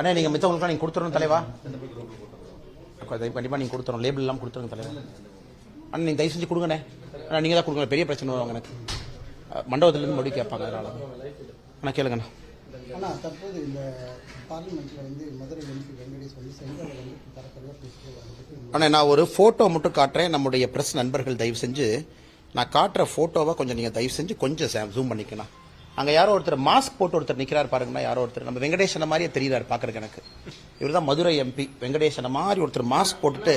அண்ணா நீங்கள் மித்தவங்களுக்குலாம் நீங்கள் கொடுத்துருணும் தலைவா. கண்டிப்பாக நீங்கள் கொடுத்துரும் லேபிள் எல்லாம் கொடுத்துருங்க தலைவா. அண்ணா நீங்கள் தயவு செஞ்சு கொடுங்கண்ணே. அண்ணா நீங்கள் தான் கொடுங்க பெரிய பிரச்சனை வரும் எனக்கு. மண்டபத்துலேருந்து மறுபடியும் கேட்பாங்க அதனால. அண்ணா கேளுங்கண்ணா. ஆனால் தற்போது இந்த பார்லிமெண்ட்டில் வந்து மதுரை எம்பி வெங்கடேஷ் வந்து செங்கலை வந்து பேசிட்டு அண்ணா நான் ஒரு ஃபோட்டோ மட்டும் காட்டுறேன். நம்முடைய பிரஸ் நண்பர்கள் தயவு செஞ்சு நான் காட்டுற ஃபோட்டோவை கொஞ்சம் நீங்கள் தயவு செஞ்சு கொஞ்சம் ஜூம் பண்ணிக்கலாம் அங்கே யாரோ ஒருத்தர் மாஸ்க் போட்டு ஒருத்தர் நிக்கிறார் பாருங்கன்னா யாரோ ஒருத்தர். நம்ம வெங்கடேசன மாதிரியே தெரியுறாரு பார்க்கறதுக்கு எனக்கு. இவர் தான் மதுரை எம்பி வெங்கடேசன மாதிரி ஒருத்தர் மாஸ்க் போட்டுட்டு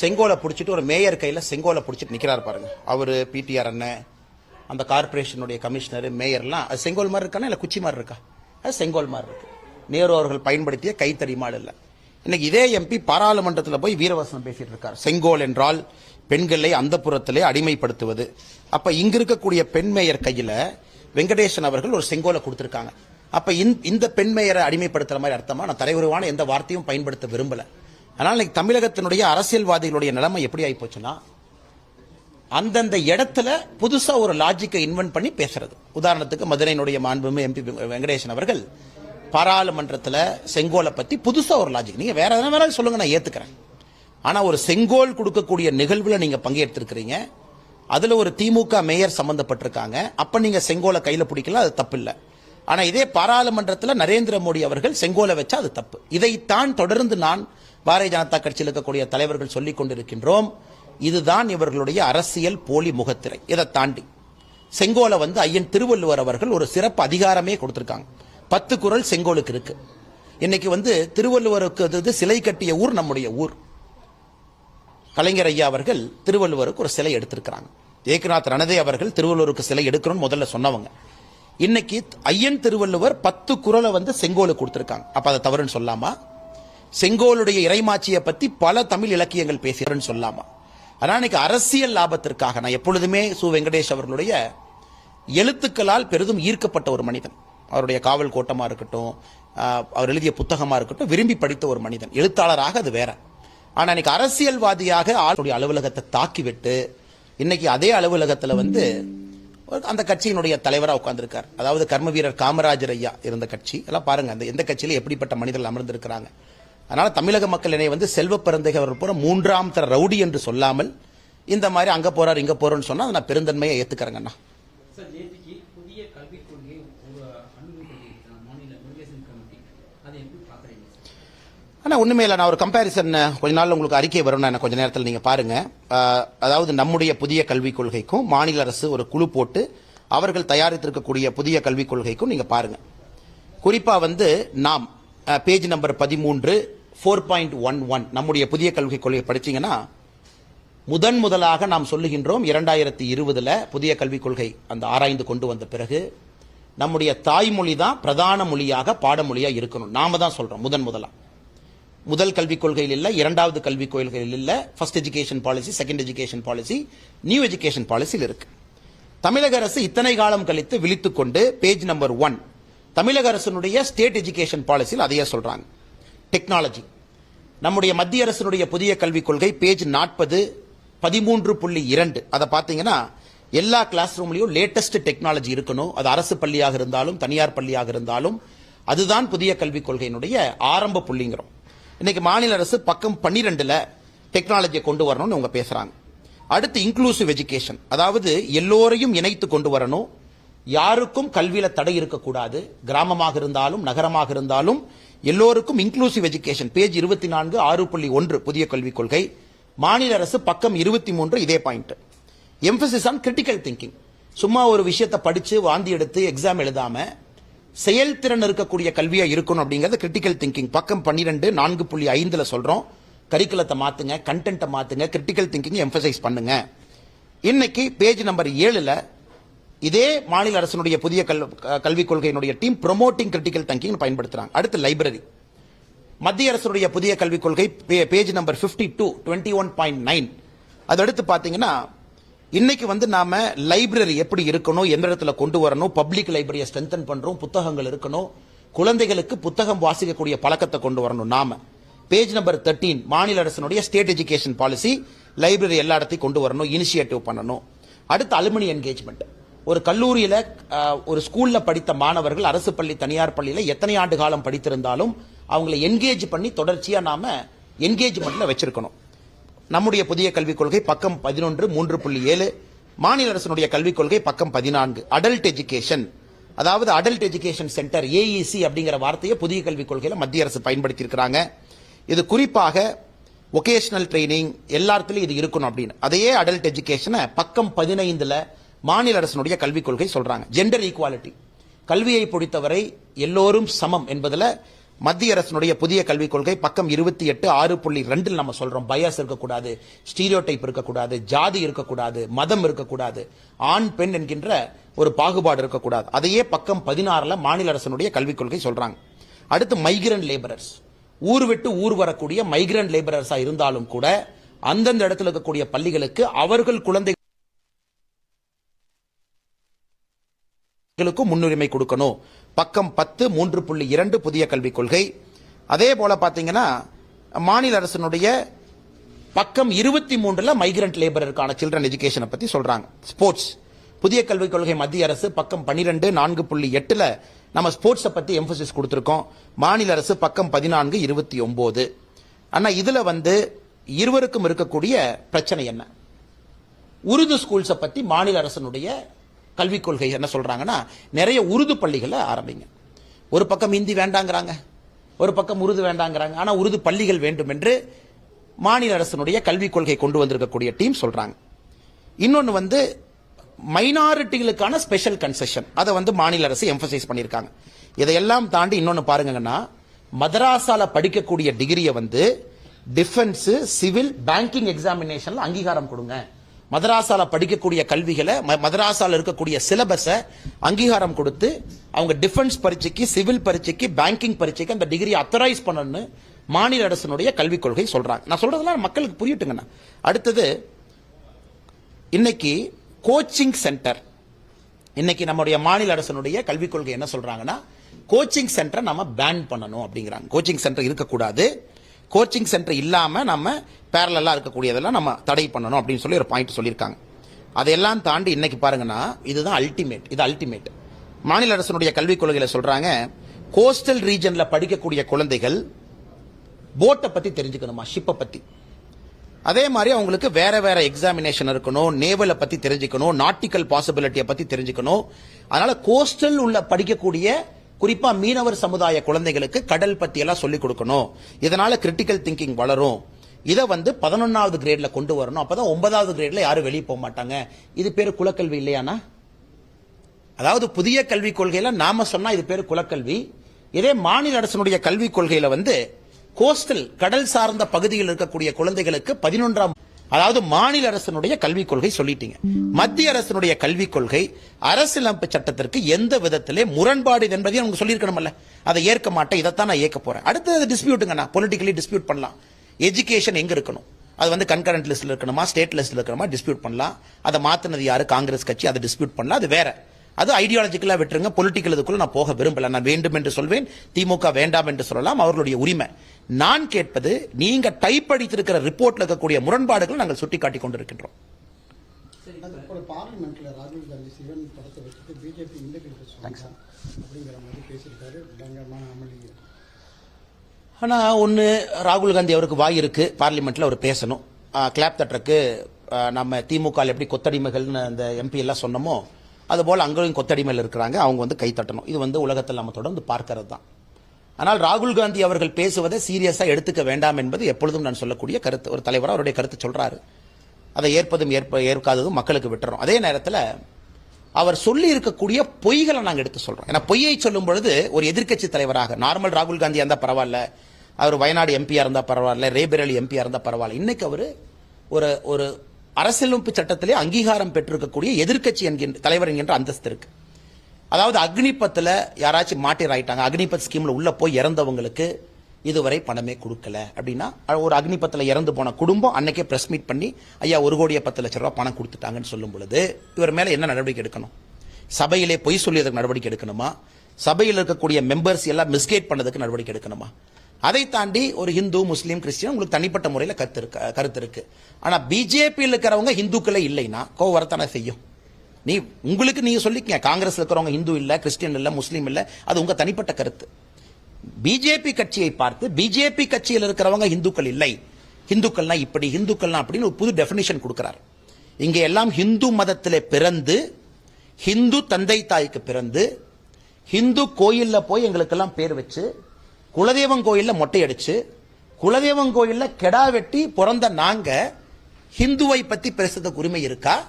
செங்கோலை பிடிச்சிட்டு ஒரு மேயர் கையில் செங்கோலை பிடிச்சிட்டு நிற்கிறார் பாருங்க. அவர் பிடிஆர் அண்ணன் அந்த கார்ப்பரேஷனுடைய கமிஷனர் மேயர்லாம். அது செங்கோல் மாதிரி இருக்கானா இல்லை குச்சி மாதிரி இருக்கா? அது செங்கோல் மாதிரி இருக்கு. நேரு அவர்கள் பயன்படுத்திய கைத்தறிமாடு இல்லை. இன்னைக்கு இதே எம்பி பாராளுமன்றத்தில் போய் வீரவசனம் பேசிட்டு இருக்கார். செங்கோல் என்றால் பெண்களை அந்த புறத்திலே அடிமைப்படுத்துவது. அப்ப இங்க இருக்கக்கூடிய பெண் மேயர் கையில வெங்கடேசன் அவர்கள் ஒரு செங்கோலை கொடுத்துருக்காங்க. அப்ப இந்த- இந்த பெண் மேயரை அடிமைப்படுத்துற மாதிரி அர்த்தமா? நான் தலைவருவான எந்த வார்த்தையும் பயன்படுத்த விரும்பல. ஆனால் இன்னைக்கு தமிழகத்தினுடைய அரசியல்வாதிகளுடைய நிலைமை எப்படி ஆகி போச்சுன்னா அந்தந்த இடத்துல புதுசா ஒரு லாஜிக்கை இன்வென்ட் பண்ணி பேசுறது. உதாரணத்துக்கு மதுரையினுடைய மாண்புமிகு எம்பி வெங்கடேசன் அவர்கள் பாராளுமன்றத்தில் செங்கோலை பத்தி புதுசா ஒரு லாஜிக் நீங்க வேற எதனா வேணாலும் சொல்லுங்க நான் ஏத்துக்கிறேன். ஆனா ஒரு செங்கோல் கொடுக்கக்கூடிய நிகழ்வுல நீங்க பங்கேற்றிருக்கிறீங்க. அதுல ஒரு திமுக மேயர் சம்பந்தப்பட்டிருக்காங்க. அப்ப நீங்க செங்கோலை கையில பிடிக்கல அது தப்பு இல்லை ஆனா இதே பாராளுமன்றத்தில் நரேந்திர மோடி அவர்கள் செங்கோலை வச்சா அது தப்பு. இதைத்தான் தொடர்ந்து நான் பாரதிய ஜனதா கட்சியில் இருக்கக்கூடிய தலைவர்கள் சொல்லிக் கொண்டிருக்கின்றோம். இதுதான் இவர்களுடைய அரசியல் போலி முகத்திரை. இதை தாண்டி செங்கோலை வந்து ஐயன் திருவள்ளுவர் அவர்கள் ஒரு சிறப்பு அதிகாரமே கொடுத்திருக்காங்க. பத்து குரல் செங்கோலுக்கு இருக்கு. இன்னைக்கு வந்து திருவள்ளுவருக்கு அது சிலை கட்டிய ஊர் நம்முடைய ஊர். கலைஞர் ஐயா அவர்கள் திருவள்ளுவருக்கு ஒரு சிலை எடுத்திருக்கிறாங்க. ஏக்நாத் ரணதே அவர்கள் திருவள்ளுவருக்கு சிலை எடுக்கணும்னு முதல்ல சொன்னவங்க. இன்னைக்கு ஐயன் திருவள்ளுவர் பத்து குரலை வந்து செங்கோலு கொடுத்துருக்காங்க. அப்ப அதை தவறுன்னு சொல்லாமா? செங்கோலுடைய இறைமாட்சியை பத்தி பல தமிழ் இலக்கியங்கள் பேசுகிறேன்னு சொல்லாமா? ஆனா இன்னைக்கு அரசியல் லாபத்திற்காக நான் எப்பொழுதுமே சு. வெங்கடேஷ் அவர்களுடைய எழுத்துக்களால் பெரிதும் ஈர்க்கப்பட்ட ஒரு மனிதன். அவருடைய காவல் கோட்டமா இருக்கட்டும் அவர் எழுதிய புத்தகமா இருக்கட்டும் விரும்பி படித்த ஒரு மனிதன். எழுத்தாளராக அது வேற. ஆனா இன்னைக்கு அரசியல்வாதியாக ஆளுடைய அலுவலகத்தை தாக்கிவிட்டு இன்னைக்கு அதே அலுவலகத்தில் வந்து ஒரு- அந்த கட்சியினுடைய தலைவராக உட்காந்துருக்கார் அதாவது கர்ம வீரர் காமராஜர் ஐயா இருந்த கட்சி. எல்லாம் பாருங்க அந்த எந்த கட்சியில எப்படிப்பட்ட மனிதர்கள் அமர்ந்திருக்கிறாங்க. அதனால தமிழக மக்கள் என்னை வந்து செல்வ பிறந்தை அவர் போற மூன்றாம் தர ரவுடி என்று சொல்லாமல் இந்த மாதிரி அங்க போறார் இங்க போறோம்னு சொன்னா அதை நான் பெருந்தன்மையை ஏத்துக்கிறேங்கண்ணா சார் நேற்றுக்கு புதிய கல்விக் கொள்கை ஒரு அணுகு கொண்டிருக்கிறார் மாநில முருகேசன் கமிட்டி அதை எப்படி பார்க்குறீங்க ஆனால் ஒன்றுமே இல்லை நான் ஒரு கம்பேரிசன் கொஞ்ச நாள் உங்களுக்கு அறிக்கை வரும் நான் கொஞ்ச நேரத்தில் நீங்கள் பாருங்க. அதாவது நம்முடைய புதிய கல்விக் கொள்கைக்கும் மாநில அரசு ஒரு குழு போட்டு அவர்கள் தயாரித்திருக்கக்கூடிய புதிய கல்விக் கொள்கைக்கும் நீங்கள் பாருங்க. குறிப்பாக வந்து நாம் பேஜ் நம்பர் பதிமூன்று ஃபோர் பாயிண்ட் ஒன் ஒன் நம்முடைய புதிய கல்விக் கொள்கையை படிச்சீங்கன்னா முதன் முதலாக நாம் சொல்லுகின்றோம் இரண்டாயிரத்தி இருபதுல புதிய கல்விக் கொள்கை அந்த ஆராய்ந்து கொண்டு வந்த பிறகு நம்முடைய தாய்மொழி தான் பிரதான மொழியாக பாடமொழியாக இருக்கணும். நாம தான் சொல்றோம் முதன் முதலாக முதல் கல்விக் கொள்கையில் இல்லை இரண்டாவது கல்விக் கொள்கையில் இல்லை first education policy second education policy new education பாலிசியில் இருக்கு. தமிழக அரசு இத்தனை காலம் கழித்து விழித்துக் கொண்டு பேஜ் நம்பர் ஒன் தமிழக அரசினுடைய ஸ்டேட் எஜுகேஷன் பாலிசியில் அதையே சொல்றாங்க. டெக்னாலஜி நம்முடைய மத்திய அரசினுடைய புதிய கல்விக் கொள்கை பேஜ் நாற்பது பதிமூன்று புள்ளி இரண்டு. அதை பார்த்தீங்கன்னா எல்லா கிளாஸ் ரூம்லையும் லேட்டஸ்ட் டெக்னாலஜி இருக்கணும். அது அரசு பள்ளியாக இருந்தாலும் தனியார் பள்ளியாக இருந்தாலும் அதுதான் புதிய கல்விக் கொள்கையினுடைய ஆரம்ப புள்ளிங்கிறோம். இன்னைக்கு மாநில அரசு பக்கம் பன்னிரெண்டுல டெக்னாலஜியை கொண்டு வரணும்னு அவங்க பேசுறாங்க. அடுத்து இன்க்ளூசிவ் எஜுகேஷன் அதாவது எல்லோரையும் இணைத்து கொண்டு வரணும். யாருக்கும் கல்வியில தடை இருக்கக்கூடாது. கிராமமாக இருந்தாலும் நகரமாக இருந்தாலும் எல்லோருக்கும் இன்க்ளூசிவ் எஜுகேஷன் பேஜ் இருபத்தி நான்கு ஆறு புள்ளி ஒன்று புதிய கல்விக் கொள்கை. மாநில அரசு பக்கம் இருபத்தி மூன்று இதே point emphasis on critical thinking சும்மா ஒரு விஷயத்தை படிச்சு வாந்தி எடுத்து எக்ஸாம் எழுதாம செயல்திறன் இருக்கக்கூடிய கல்வியா இருக்கணும் அப்படிங்கறது கிரிட்டிக்கல் திங்கிங் பக்கம் பன்னிரெண்டு நான்கு புள்ளி ஐந்துல சொல்றோம். கரிக்குலத்தை மாத்துங்க கண்டென்ட்டை மாத்துங்க கிரிட்டிக்கல் திங்கிங் எம்பசைஸ் பண்ணுங்க. இன்னைக்கு பேஜ் நம்பர் ஏழுல இதே மாநில அரசினுடைய புதிய கல்- கல்விக் கொள்கையினுடைய டீம் ப்ரொமோட்டிங் கிரிட்டிக்கல் திங்கிங் பயன்படுத்துறாங்க. அடுத்து லைப்ரரி மத்திய அரசுடைய புதிய கல்விக் கொள்கை page- page number 52 two twenty one point nine அடுத்து பார்த்தீங்கன்னா இன்னைக்கு வந்து நாம லைப்ரரி எப்படி இருக்கணும் எந்த இடத்துல கொண்டு வரணும் பப்ளிக் லைப்ரரியை ஸ்ட்ரென்தன் பண்றோம் புத்தகங்கள் இருக்கணும் குழந்தைகளுக்கு புத்தகம் வாசிக்கக்கூடிய பழக்கத்தை கொண்டு வரணும் நாம. பேஜ் நம்பர் 13 மாநில அரசினுடைய ஸ்டேட் எஜுகேஷன் பாலிசி லைப்ரரி எல்லா இடத்தையும் கொண்டு வரணும் இனிஷியேட்டிவ் பண்ணணும். அடுத்து அலுமினி என்கேஜ்மெண்ட் ஒரு கல்லூரியில ஒரு ஸ்கூல்ல படித்த மாணவர்கள் அரசு பள்ளி தனியார் பள்ளியில எத்தனை ஆண்டு காலம் படித்திருந்தாலும் அவங்கள என்கேஜ் பண்ணி தொடர்ச்சியா நாம என்கேஜ்மெண்ட்ல வச்சிருக்கணும். நம்முடைய புதிய கல்விக் கொள்கை பக்கம் பதினொன்று மூன்று புள்ளி ஏழு மாநில அரசினுடைய கல்விக் கொள்கை பக்கம் பதினான்கு. அடல்ட் எஜுகேஷன் அதாவது அடல்ட் எஜுகேஷன் சென்டர் ஏஇசி அப்படிங்கிற வார்த்தையை புதிய கல்விக் கொள்கையில் மத்திய அரசு பயன்படுத்தி இருக்கிறாங்க இது குறிப்பாக ஒகேஷனல் ட்ரைனிங் எல்லாத்துலேயும் இது இருக்கணும் அப்படின்னு. அதையே அடல்ட் எஜுகேஷனை பக்கம் பதினைந்துல மாநில அரசினுடைய கல்விக் கொள்கை சொல்றாங்க. ஜெண்டர் ஈக்குவாலிட்டி கல்வியை பொறுத்தவரை எல்லோரும் சமம் என்பதில் மத்திய அரசினுடைய புதிய கல்விக் கொள்கை பக்கம் இருபத்தி எட்டு ஆறு புள்ளி ரெண்டில் நம்ம சொல்றோம். பயாஸ் இருக்கக்கூடாது ஸ்டீரியோ டைப் இருக்கக்கூடாது ஜாதி இருக்கக்கூடாது மதம் இருக்கக்கூடாது ஆண் பெண் என்கின்ற ஒரு பாகுபாடு இருக்கக்கூடாது. அதையே பக்கம் பதினாறுல மாநில அரசினுடைய கல்விக் கொள்கை சொல்றாங்க. அடுத்து மைக்ரண்ட் லேபரர்ஸ் ஊர் விட்டு ஊர் வரக்கூடிய மைக்ரண்ட் லேபரர்ஸா இருந்தாலும் கூட அந்தந்த இடத்துல இருக்கக்கூடிய பள்ளிகளுக்கு அவர்கள் குழந்தை மக்களுக்கும் முன்னுரிமை கொடுக்கணும். பக்கம் பத்து மூன்று புள்ளி இரண்டு புதிய கல்விக் கொள்கை. அதே போல பாத்தீங்கன்னா மாநில அரசினுடைய பக்கம் இருபத்தி மூன்றுல மைக்ரண்ட் லேபருக்கான சில்ட்ரன் எஜுகேஷனை பத்தி சொல்றாங்க. ஸ்போர்ட்ஸ் புதிய கல்விக் கொள்கை மத்திய அரசு பக்கம் பனிரெண்டு நான்கு புள்ளி எட்டுல நம்ம ஸ்போர்ட்ஸை பத்தி எம்பசிஸ் கொடுத்துருக்கோம். மாநில அரசு பக்கம் பதினான்கு இருபத்தி ஒன்பது. ஆனா இதுல வந்து இருவருக்கும் இருக்கக்கூடிய பிரச்சனை என்ன? உருது ஸ்கூல்ஸை பத்தி மாநில அரசனுடைய கல்விக் கொள்கை என்ன சொல்றாங்கன்னா நிறைய உருது பள்ளிகளை ஆரம்பிங்க. ஒரு பக்கம் இந்தி வேண்டாங்கிறாங்க ஒரு பக்கம் உருது வேண்டாங்கிறாங்க. ஆனால் உருது பள்ளிகள் வேண்டும் என்று மாநில அரசனுடைய கல்விக் கொள்கை கொண்டு வந்திருக்கக்கூடிய டீம் சொல்றாங்க. இன்னொன்று வந்து மைனாரிட்டிகளுக்கான ஸ்பெஷல் கன்செஷன். அதை வந்து மாநில அரசு எம்பசைஸ் பண்ணியிருக்காங்க. இதையெல்லாம் தாண்டி இன்னொன்று பாருங்கன்னா மதராசால படிக்கக்கூடிய டிகிரியை வந்து டிஃபென்ஸ் சிவில் பேங்கிங் எக்ஸாமினேஷனில் அங்கீகாரம் கொடுங்க. மதராசால படிக்கக்கூடிய கல்விகளை ம- மதராசால இருக்கக்கூடிய சிலபஸை அங்கீகாரம் கொடுத்து அவங்க டிஃபென்ஸ் பரீட்சைக்கு சிவில் பரீட்சைக்கு பேங்கிங் பரீட்சைக்கு அந்த டிகிரி அத்தரைஸ் பண்ணணும்னு மாநில அரசினுடைய கல்விக் கொள்கை சொல்றாங்க. நான் சொல்றதெல்லாம் மக்களுக்கு புரியட்டுங்கண்ணா அடுத்தது இன்னைக்கு கோச்சிங் சென்டர் இன்னைக்கு நம்முடைய மாநில அரசனுடைய கல்விக் கொள்கை என்ன சொல்றாங்கன்னா கோச்சிங் சென்டரை நம்ம பேன் பண்ணணும் அப்படிங்கிறாங்க. கோச்சிங் சென்டர் இருக்கக்கூடாது. கோச்சிங் சென்டர் இல்லாமல் நம்ம பேரலா இருக்கக்கூடியதெல்லாம் நம்ம தடை பண்ணணும் அப்படின்னு சொல்லி ஒரு பாயிண்ட் சொல்லியிருக்காங்க. அதையெல்லாம் தாண்டி இன்னைக்கு பாருங்கன்னா இதுதான் அல்டிமேட் இது அல்டிமேட் மாநில அரசனுடைய கல்விக் கொள்கையில் சொல்றாங்க கோஸ்டல் ரீஜனில் படிக்கக்கூடிய குழந்தைகள் போட்டை பற்றி தெரிஞ்சுக்கணுமா ஷிப்பை பற்றி அதே மாதிரி அவங்களுக்கு வேற வேற எக்ஸாமினேஷன் இருக்கணும் நேவலை பற்றி தெரிஞ்சுக்கணும் நாட்டிக்கல் பாசிபிலிட்டியை பற்றி தெரிஞ்சுக்கணும். அதனால கோஸ்டல் உள்ள படிக்கக்கூடிய குறிப்பா மீனவர் சமுதாய குழந்தைகளுக்கு கடல் பத்தியெல்லாம் சொல்லிக் கொடுக்கணும். இதனால கிரிட்டிக்கல் திங்கிங் வளரும். இதை வந்து பதினொன்னாவது கிரேட்ல கொண்டு வரணும். அப்பதான் ஒன்பதாவது கிரேட்ல யாரும் வெளியே போக மாட்டாங்க. இது பேர் குலக்கல்வி இல்லையானா அதாவது புதிய கல்விக் கொள்கையில நாம சொன்னா இது பேர் குலக்கல்வி. இதே மாநில அரசினுடைய கல்விக் கொள்கையில வந்து கோஸ்டல் கடல் சார்ந்த பகுதியில் இருக்கக்கூடிய குழந்தைகளுக்கு பதினொன்றாம் அதாவது மாநில அரசினுடைய கல்விக் கொள்கை சொல்லிட்டீங்க. மத்திய அரசினுடைய கல்விக் கொள்கை அரசியலமைப்பு சட்டத்திற்கு எந்த விதத்திலே முரண்பாடு என்பதையும் அவங்க சொல்லியிருக்கணும்ல. அதை ஏற்க மாட்டேன் இதைத்தான் நான் ஏற்க போறேன். அடுத்தது டிஸ்பியூட்டுங்க நான் பொலிட்டிக்கலி டிஸ்பியூட் பண்ணலாம். எஜுகேஷன் எங்க இருக்கணும்? அது வந்து கன்கரண்ட் லிஸ்ட்ல இருக்கணுமா ஸ்டேட் லிஸ்ட்ல இருக்கணுமா டிஸ்பியூட் பண்ணலாம். அதை மாத்தினது யாரு? காங்கிரஸ் கட்சி அதை டிஸ்பியூட் பண்ணலாம். அது வேற. அது ஐடியாலஜிக்கலா விட்டுருங்க. பொலிட்டிக்கல் இதுக்குள்ள நான் போக விரும்பல. நான் வேண்டும் என்று சொல்வேன். திமுக வேண்டாம் என்று சொல்லலாம். அவர்களுடைய உரிமை. நான் கேட்பது நீங்க டைப் அடித்திருக்கிற ரிப்போர்ட்ல இருக்கக்கூடிய முரண்பாடுகள் நாங்கள் சுட்டிக்காட்டி கொண்டிருக்கின்றோம். பார்லிமெண்ட்ல ராகுல் காந்தி சிவன் படத்தை வச்சுட்டு பிஜேபி இந்த பேசுவாங்க அப்படிங்கிற மாதிரி பேசியிருக்காரு பயங்கரமான அமளி ஆனா ஒன்னு ராகுல் காந்தி அவருக்கு வாய் இருக்கு. பார்லிமெண்ட்ல அவர் பேசணும். கிளாப் தட்டுறக்கு நம்ம திமுக எப்படி கொத்தடிமைகள்னு அந்த எம்பி எல்லாம் சொன்னோமோ அதுபோல் அங்கேயும் கொத்தடிமையில் இருக்கிறாங்க அவங்க வந்து கைத்தட்டணும் இது வந்து உலகத்தில் நம்ம தொடர்ந்து பார்க்கறது தான். ஆனால் ராகுல் காந்தி அவர்கள் பேசுவதை சீரியஸாக எடுத்துக்க வேண்டாம் என்பது எப்பொழுதும் நான் சொல்லக்கூடிய கருத்து. ஒரு தலைவர் அவருடைய கருத்து சொல்கிறாரு அதை ஏற்பதும் ஏற்ப ஏற்காததும் மக்களுக்கு விட்டுறோம். அதே நேரத்தில் அவர் சொல்லி இருக்கக்கூடிய பொய்களை நாங்கள் எடுத்து சொல்கிறோம் ஏன்னா பொய்யை சொல்லும் பொழுது ஒரு எதிர்க்கட்சி தலைவராக நார்மல் ராகுல் காந்தியாக இருந்தால் பரவாயில்ல. அவர் வயநாடு எம்பியாக இருந்தால் பரவாயில்ல. ரேபரேலி எம்பியாக இருந்தால் பரவாயில்ல. இன்னைக்கு அவர் ஒரு ஒரு அரசியலமைப்பு சட்டத்திலே அங்கீகாரம் பெற்றிருக்கக்கூடிய எதிர்க்கட்சி என்கின்ற தலைவர் என்கின்ற அந்தஸ்து இருக்கு. அதாவது அக்னிபத்தில் யாராச்சும் மாட்டிராயிட்டாங்க அக்னிபத் ஸ்கீமில் உள்ளே போய் இறந்தவங்களுக்கு இதுவரை பணமே கொடுக்கல. அப்படின்னா ஒரு அக்னிபத்தில் இறந்து போன குடும்பம் அன்னைக்கே பிரஸ் மீட் பண்ணி ஐயா ஒரு கோடியே பத்து லட்ச ரூபா பணம் கொடுத்துட்டாங்கன்னு சொல்லும் பொழுது இவர் மேலே என்ன நடவடிக்கை எடுக்கணும்? சபையிலே பொய் சொல்லியதுக்கு நடவடிக்கை எடுக்கணுமா? சபையில் இருக்கக்கூடிய மெம்பர்ஸ் எல்லாம் மிஸ்கேட் பண்ணதுக்கு நடவடிக்கை எடுக்கணுமா? அதை தாண்டி ஒரு ஹிந்து முஸ்லீம் கிறிஸ்டியன் உங்களுக்கு தனிப்பட்ட முறையில் கருத்து இருக்க கருத்து இருக்கு ஆனா பிஜேபியில் இருக்கிறவங்க ஹிந்துக்களே இல்லைன்னா கோவர்த்தனை செய்யும். நீ உங்களுக்கு நீங்க சொல்லிக்கங்க காங்கிரஸ் இருக்கிறவங்க ஹிந்து இல்ல கிறிஸ்டியன் இல்ல முஸ்லீம் இல்ல அது உங்க தனிப்பட்ட கருத்து. பிஜேபி கட்சியை பார்த்து பிஜேபி கட்சியில் இருக்கிறவங்க ஹிந்துக்கள் இல்லை. ஹிந்துக்கள்னா இப்படி ஹிந்துக்கள்னா அப்படின்னு ஒரு புது டெபினிஷன் கொடுக்கிறார். இங்க எல்லாம் ஹிந்து மதத்தில் பிறந்து ஹிந்து தந்தை தாய்க்கு பிறந்து ஹிந்து கோயிலில் போய் எங்களுக்கெல்லாம் பேர் வச்சு குலதெய்வம் கோயில்ல மொட்டை அடிச்சு குலதெய்வம் கோயில்ல கெடா வெட்டி பிறந்த நாங்க ஹிந்துவை பத்தி பேசுறதுக்கு உரிமை இருக்கா?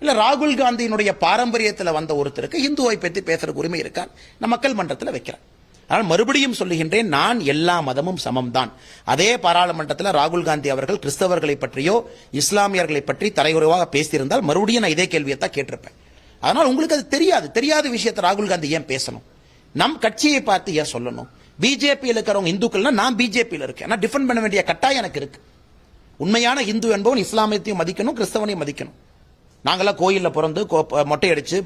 இல்ல ராகுல் காந்தியினுடைய பாரம்பரியத்தில் வந்த ஒருத்தருக்கு ஹிந்துவை பத்தி பேசுறதுக்கு உரிமை இருக்கா? நான் மக்கள் மன்றத்தில் வைக்கிறேன் ஆனால் மறுபடியும் சொல்லுகின்றேன் நான் எல்லா மதமும் சமம்தான். அதே பாராளுமன்றத்தில் ராகுல் காந்தி அவர்கள் கிறிஸ்தவர்களை பற்றியோ இஸ்லாமியர்களை பற்றி தரைகுறைவாக பேசியிருந்தால் மறுபடியும் நான் இதே கேள்வியை தான் கேட்டிருப்பேன். அதனால் உங்களுக்கு அது தெரியாது. தெரியாத விஷயத்தை ராகுல் காந்தி ஏன் பேசணும்? நம் கட்சியை பார்த்து ஏன் சொல்லணும்? பிஜேபியில் இருக்கிறவங்க இந்துக்கள்னா நான் பிஜேபியில் இருக்கேன். நான் டிஃபெண்ட் பண்ண வேண்டிய கட்டாயம் எனக்கு இருக்கு. உண்மையான இந்து என்பவன் இஸ்லாமியத்தையும் மதிக்கணும் கிறிஸ்தவனையும் மதிக்கணும். நாங்கெல்லாம் கோயில்ல பிறந்து மொட்டை அடிச்சு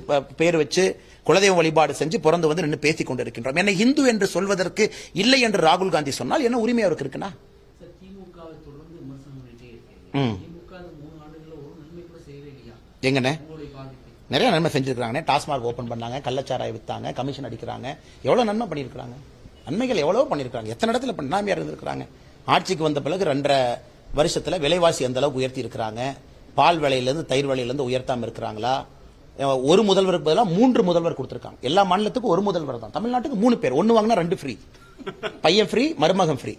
பேர் வச்சு குலதெய்வ வழிபாடு செஞ்சு பிறந்து வந்து நின்று பேசிக் கொண்டிருக்கின்றோம். என்னை இந்து என்று சொல்வதற்கு இல்லை என்று ராகுல் காந்தி சொன்னால் என்ன உரிமை அவருக்கு இருக்குன்னா? எங்கண்ணே? நிறைய நன்மை செஞ்சிருக்காங்க டாஸ்மாக் ஓபன் பண்ணாங்க கள்ளச்சாராய வித்தாங்க கமிஷன் அடிக்கிறாங்க. எவ்வளவு நன்மை பண்ணியிருக்காங்க நன்மைகள் எவ்வளோ பண்ணியிருக்காங்க எத்தனை இடத்துல பண்ணாமையாக இருந்திருக்கிறாங்க? ஆட்சிக்கு வந்த பிறகு ரெண்டரை வருஷத்தில் விலைவாசி எந்த அளவுக்கு உயர்த்தி இருக்கிறாங்க? பால் விலையிலேருந்து தயிர் விலையிலிருந்து உயர்த்தாமல் இருக்கிறாங்களா? ஒரு முதல்வருக்கு பதிலாக மூன்று முதல்வர் கொடுத்துருக்காங்க. எல்லா மாநிலத்துக்கும் ஒரு முதல்வர் தான். தமிழ்நாட்டுக்கு மூணு பேர். ஒன்று வாங்கினா ரெண்டு ஃப்ரீ பையன் ஃப்ரீ மருமகன் ஃப்ரீ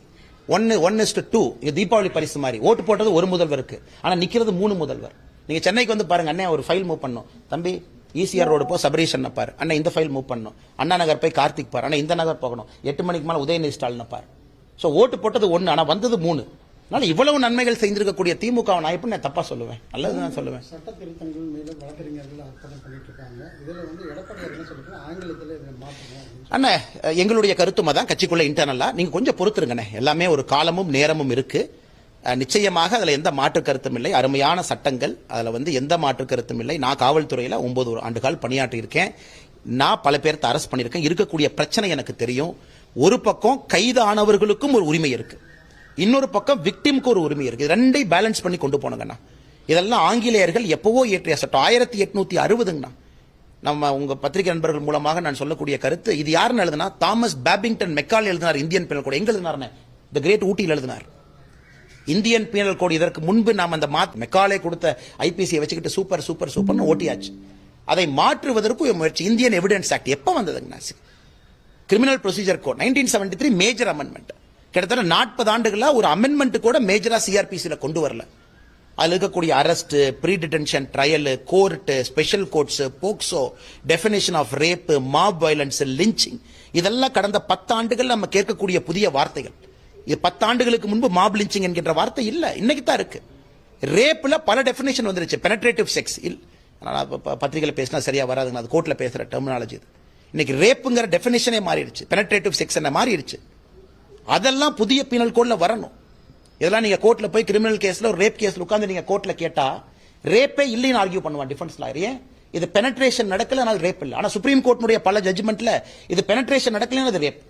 ஒன்னு one is to two Deepavali பரிசு மாதிரி. ஓட்டு போட்டது ஒரு முதல்வருக்கு. ஆனால் நிற்கிறது மூணு முதல்வர். நீங்கள் சென்னைக்கு வந்து பாருங்க அண்ணே ஒரு ஃபைல் மூவ் பண்ணும். தம்பி ஈசிஆர் ரோடு போ சபரீஷன் பாரு அண்ணா இந்த ஃபைல் மூவ் பண்ணும் அண்ணா நகர் போய் கார்த்திக் பாரு. அண்ணா இந்த நகர் போகணும். எட்டு மணிக்கு மேல உதயநிதி ஸ்டாலின் பாரு சோ ஓட்டு போட்டது ஒண்ணு ஆனா வந்தது மூணு. அதனால இவ்வளவு நன்மைகள் செய்திருக்கக்கூடிய திமுக நான் எப்படி நான் தப்பா சொல்லுவேன்? நல்லதுதான் சொல்லுவேன். சட்ட திருத்தங்கள் மீது வழக்கறிஞர்கள் அர்ப்பணம் பண்ணிட்டு இருக்காங்க. இதுல வந்து எடப்பாடியார் என்ன சொல்லிட்டு ஆங்கிலத்தில் இதை மாற்றணும். அப்படின்னு அண்ணா எங்களுடைய கருத்தும் அதான். கட்சிக்குள்ள இன்டர்னலா நீங்க கொஞ்சம் பொறுத்துருங்கண்ணே. எல்லாமே ஒரு காலமும் நேரமும் இருக்கு. அஹ், நிச்சயமாக அதில் எந்த மாற்று கருத்தும் இல்லை. அருமையான சட்டங்கள். அதில் வந்து எந்த மாற்று கருத்தும் இல்லை. நான் காவல்துறையில் ஒன்பது ஆண்டுகால் பணியாற்றியிருக்கேன். நான் பல பேர்த்த அரசு பண்ணியிருக்கேன். இருக்கக்கூடிய பிரச்சனை எனக்கு தெரியும். ஒரு பக்கம் கைதானவர்களுக்கும் ஒரு உரிமை இருக்கு. இன்னொரு பக்கம் விக்டிம்க்கு ஒரு உரிமை இருக்கு. இது ரெண்டையும் பேலன்ஸ் பண்ணி கொண்டு போனங்கண்ணா. இதெல்லாம் ஆங்கிலேயர்கள் எப்பவோ இயற்றிய சட்டம். ஆயிரத்தி எட்நூத்தி அறுபதுங்கண்ணா. நம்ம உங்க பத்திரிகை நண்பர்கள் மூலமாக நான் சொல்லக்கூடிய கருத்து. இது யாருன்னு எழுதுனா தாமஸ் பேபிங்டன் மெக்கால் எழுதினார் இந்தியன் பீனல் கூட. எங்க எழுதினார் த கிரேட் ஊட்டியில் எழுதினார். இந்தியன் பீனல் கோடு இதற்கு முன்பு நாம் அந்த மாத் மெக்காலே கொடுத்த ஐபிசியை வச்சுக்கிட்டு சூப்பர் சூப்பர் சூப்பர்னு ஓட்டியாச்சு. அதை மாற்றுவதற்கு முயற்சி. இந்தியன் எவிடன்ஸ் ஆக்ட் எப்ப வந்ததுங்கண்ணா criminal procedure code nineteen seventy three major amendment கிட்டத்தட்ட நாற்பது ஆண்டுகளாக ஒரு அமெண்ட்மெண்ட் கூட மேஜராக சிஆர்பிசியில் கொண்டு வரல. அதில் இருக்கக்கூடிய arrest pre detention trial court special courts POCSO definition of rape mob violence lynching இதெல்லாம் கடந்த பத்தாண்டுகள் நம்ம கேட்கக்கூடிய புதிய வார்த்தைகள். பத்தாண்டுகளுக்கு முன்பு மாப் லிஞ்சிங் என்கின்ற வார்த்தை இல்லை. இன்னைக்கு தான் இருக்கு. ரேப்பில் பல டெஃபினேஷன் வந்துருச்சு. பெனட்ரேட்டிவ் செக்ஸ் இல் நான் ப- பேசினா சரியாக வராதுங்க. அது கோர்ட்டில் பேசுகிற டெர்மினாலஜி இது. இன்னைக்கு ரேப்புங்கிற டெஃபினேஷனே மாறிடுச்சு. பெனட்ரேட்டிவ் செக்ஸ் என்ன மாறிடுச்சு. அதெல்லாம் புதிய பீனல் கோடில் வரணும். இதெல்லாம் நீங்கள் கோர்ட்டில் போய் கிரிமினல் கேஸில் ஒரு ரேப் கேஸில் உட்காந்து நீங்கள் கோர்ட்டில் கேட்டால் ரேப்பே இல்லைன்னு ஆர்கியூ பண்ணுவான் டிஃபென்ஸ் லாயர் ஏன்? இது பெனட்ரேஷன் நடக்கல ஆனால் ரேப் இல்லை. ஆனால் சுப்ரீம் கோர்ட்னுடைய பல ஜட்ஜ்மெண்ட்டில் இது பெனட்ரேஷன் நடக்கலன்னு அது ரேப்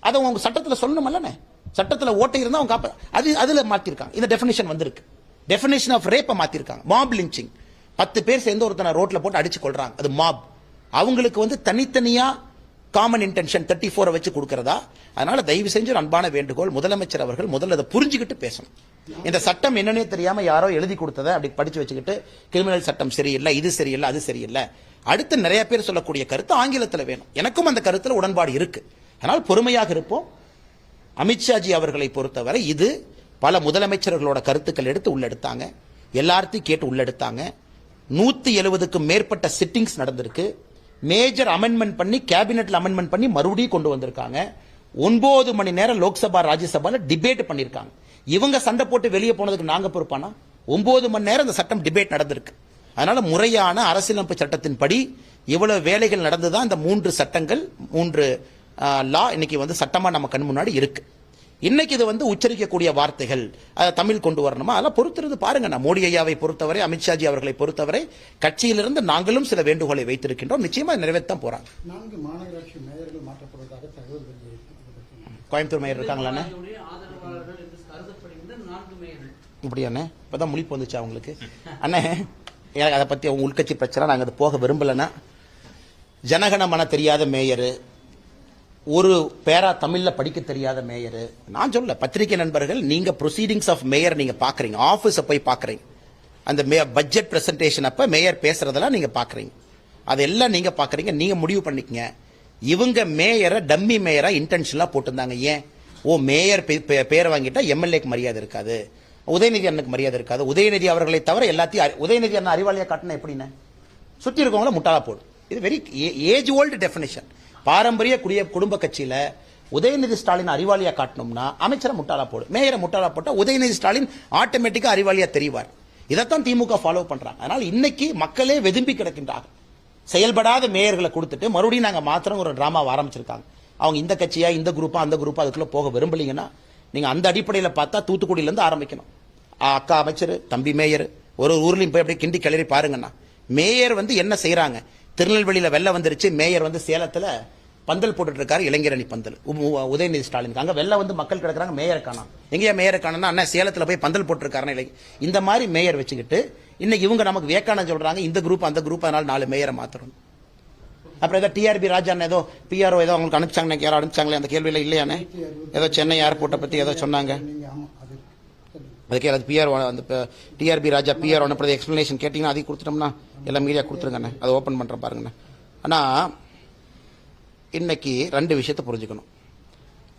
அதை உங்க சட்டத்தில் சொல்லணுமல்லனே சட்டத்தில் ஓட்டை இருந்தால் அவங்க காப்ப அது அதில் மாற்றிருக்காங்க இந்த டெஃபினேஷன் வந்திருக்கு. டெஃபினேஷன் ஆஃப் ரேப்பை மாற்றிருக்காங்க மாப் லிஞ்சிங் பத்து பேர் சேர்ந்து ஒருத்தனை ரோட்டில் போட்டு அடிச்சு கொள்றாங்க அது மாப் அவங்களுக்கு வந்து தனித்தனியாக காமன் இன்டென்ஷன் தேர்ட்டி ஃபோரை வச்சு கொடுக்கறதா? அதனால தயவு செஞ்சு ஒரு அன்பான வேண்டுகோள் முதலமைச்சர் அவர்கள் முதல்ல அதை புரிஞ்சுக்கிட்டு பேசணும். இந்த சட்டம் என்னன்னே தெரியாம யாரோ எழுதி கொடுத்ததை அப்படி படிச்சு வச்சுக்கிட்டு கிரிமினல் சட்டம் சரியில்லை இது சரியில்லை அது சரியில்லை. அடுத்து நிறைய பேர் சொல்லக்கூடிய கருத்து ஆங்கிலத்தில் வேணும். எனக்கும் அந்த கருத்தில் உடன்பாடு இருக்கு. அதனால் பொறுமையாக இருப்போம். அமித்ஷாஜி அவர்களை பொறுத்தவரை இது பல முதலமைச்சர்களோட கருத்துக்கள் எடுத்து உள்ளெடுத்தாங்க. எல்லார்த்தையும் கேட்டு உள்ளெடுத்தாங்க. நூத்தி எழுபதுக்கும் மேற்பட்ட சிட்டிங்ஸ் நடந்திருக்கு. மேஜர் அமெண்ட்மெண்ட் பண்ணி கேபினெட்ல அமெண்ட்மெண்ட் பண்ணி மறுபடியும் கொண்டு வந்திருக்காங்க. ஒன்பது மணி நேரம் லோக்சபா ராஜ்யசபால டிபேட் பண்ணிருக்காங்க இவங்க சண்டை போட்டு வெளியே போனதுக்கு நாங்க பொறுப்பானா? ஒன்பது மணி நேரம் இந்த சட்டம் டிபேட் நடந்திருக்கு. அதனால முறையான அரசியலமைப்பு சட்டத்தின்படி இவ்வளவு வேலைகள் நடந்துதான் இந்த மூன்று சட்டங்கள் மூன்று லா இன்னைக்கு வந்து சட்டமா நம்ம கண் முன்னாடி இருக்கு. இன்னைக்கு இது வந்து உச்சரிக்கக்கூடிய வார்த்தைகள் அதை தமிழ் கொண்டு வரணுமா? அதெல்லாம் பொறுத்திருந்து பாருங்க. நான் மோடி ஐயாவை பொறுத்தவரை அமித்ஷாஜி அவர்களை பொறுத்தவரை கட்சியிலிருந்து நாங்களும் சில வேண்டுகோளை வைத்திருக்கின்றோம். நிச்சயமா நிறைவேற்றான் போறாங்க. கோயம்புத்தூர் மேயர் இருக்காங்களாண்ணே இப்படியாண்ணே இப்பதான் முழிப்பு வந்துச்சு அவங்களுக்கு? அண்ணே எனக்கு அதை பத்தி அவங்க உள்கட்சி பிரச்சனை நாங்க அது போக விரும்பலன்னா ஜனகணமன தெரியாத மேயர் ஒரு பேரா தமிழ்ல படிக்க தெரியாத மேயர். நான் சொல்ல பத்திரிகை நண்பர்கள் நீங்க ப்ரொசீடிங்ஸ் ஆஃப் மேயர் நீங்க பாக்குறீங்க. ஆபீஸ போய் பாக்குறீங்க. அந்த பட்ஜெட் பிரசன்டேஷன் அப்ப மேயர் பேசுறதெல்லாம் நீங்க பாக்குறீங்க. அதெல்லாம் நீங்க பாக்குறீங்க. நீங்க முடிவு பண்ணிக்கங்க. இவங்க மேயரை டம்மி மேயரா இன்டென்ஷனலா போட்டிருந்தாங்க. ஏன்? ஓ மேயர் பே- பே- பேரை வாங்கிட்டா எம்எல்ஏக்கு மரியாதை இருக்காது. உதயநிதி அண்ணனுக்கு மரியாதை இருக்காது. உதயநிதி அவர்களை தவிர எல்லாத்தையும் உதயநிதி அண்ணன் அறிவாளியா காட்டினா எப்படின்னு? சுத்தி இருக்கவங்கள முட்டாளா போடும் இது வெரி ஏஜ் ஓல்டு டெஃபினேஷன் பாரம்பரிய குடிய குடும்ப கட்சியில உதயநிதி ஸ்டாலின் அறிவாளியா காட்டணும்னா அமைச்சரை முட்டாளா போடு மேயரை முட்டாளா போட்டா உதயநிதி ஸ்டாலின் ஆட்டோமேட்டிக்கா அறிவாளியா தெரிவார். இதைத்தான் திமுக ஃபாலோ பண்றாங்க. அதனால இன்னைக்கு மக்களே வெதும்பி கிடக்கின்றார்கள். செயல்படாத மேயர்களை கொடுத்துட்டு மறுபடியும் நாங்க மாத்திரம் ஒரு டிராமாவை ஆரம்பிச்சிருக்காங்க. அவங்க இந்த கட்சியா இந்த குரூப்பா அந்த குரூப்பா அதுக்குள்ள போக விரும்பலீங்கன்னா நீங்க அந்த அடிப்படையில் பார்த்தா தூத்துக்குடியில இருந்து ஆரம்பிக்கணும் அக்கா அமைச்சர் தம்பி மேயர் ஒரு ஒரு ஊர்லயும் போய் அப்படியே கிண்டி கிளறி பாருங்கண்ணா மேயர் வந்து என்ன செய்யறாங்க திருநெல்வேலியில வெள்ளம் வந்துருச்சு மேயர் வந்து சேலத்துல பந்தல் போட்டுட்டு இருக்காரு இளைஞரணி பந்தல். உ- உதயநிதி ஸ்டாலின் அங்கே வெளில வந்து மக்கள் கிடக்குறாங்க. மேயரை காணும் எங்கேயா மேயரை காணும்னா அண்ணா சேலத்தில் போய் பந்தல் போட்டுருக்காருன்னு இல்லை இந்த மாதிரி மேயர் வச்சுக்கிட்டு இன்னைக்கு இவங்க நமக்கு வேக்கானம் சொல்கிறாங்க இந்த குரூப் அந்த குரூப் அதனால் நாலு மேயரை மாத்தணும். அப்புறம் ஏதோ டிஆர்பி ராஜான்னு ஏதோ பிஆர்ஓ ஏதோ அவங்களுக்கு அனுப்பிச்சாங்க யாரும் அனுப்பிச்சாங்களே அந்த கேள்வியில் இல்லையானே ஏதோ சென்னை ஏர்போர்ட்டை பற்றி ஏதோ சொன்னாங்க. அதுக்கே அது பிஆர் அந்த டிஆர்பி ராஜா பிஆர் அனுப்புறது எக்ஸ்பிளனேஷன் கேட்டிங்கன்னா அதையும் கொடுத்துட்டோம்னா எல்லாம் மீடியா கொடுத்துருங்கண்ணே அதை ஓப்பன் பண்ணுறேன் பாருங்கண்ணே ஆனால் இன்னைக்கு ரெண்டு விஷயத்தை புரிஞ்சுக்கணும்.